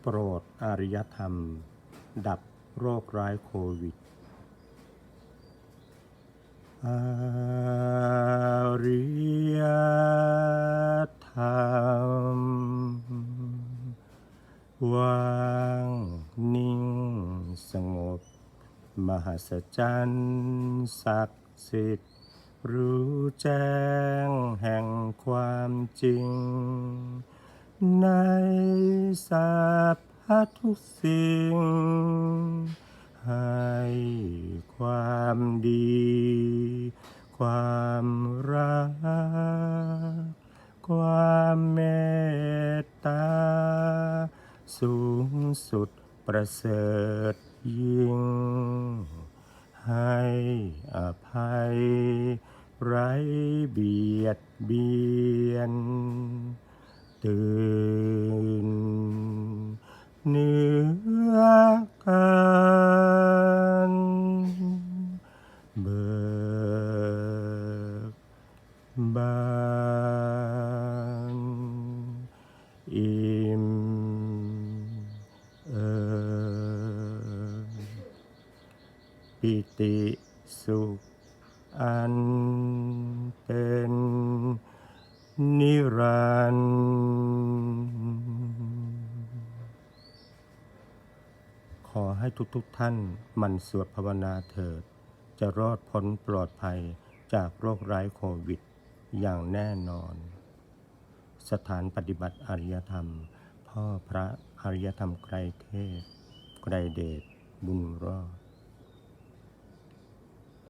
โปรดอารยธรรม ดับโรคร้ายโควิดอาริยธรรม วางนิ่งสงบ มหัศจรรย์ศักดิ์สิทธิ์ รู้แจ้งแห่งความจริง ใน สรรพทุกสิ่ง ให้ความดี ความรัก ความเมตตา สูงสุดประเสริฐยิ่ง ให้อภัย ไร้เบียดเบียน ตื่นเหนือกันเบิก บานอิ่มเอิบปิติสุขอันเป็นนิรันดร์ขอให้ทุกๆทท่านหมันสวดภาวนาเถิด จะรอดพ้นปลอดภัยจากโรคร้ายโควิด อย่างแน่นอน สถานปฏิบัติอริยธรรม พ่อพระอริยธรรมไกรเทพ ไกรเดชบุญรอด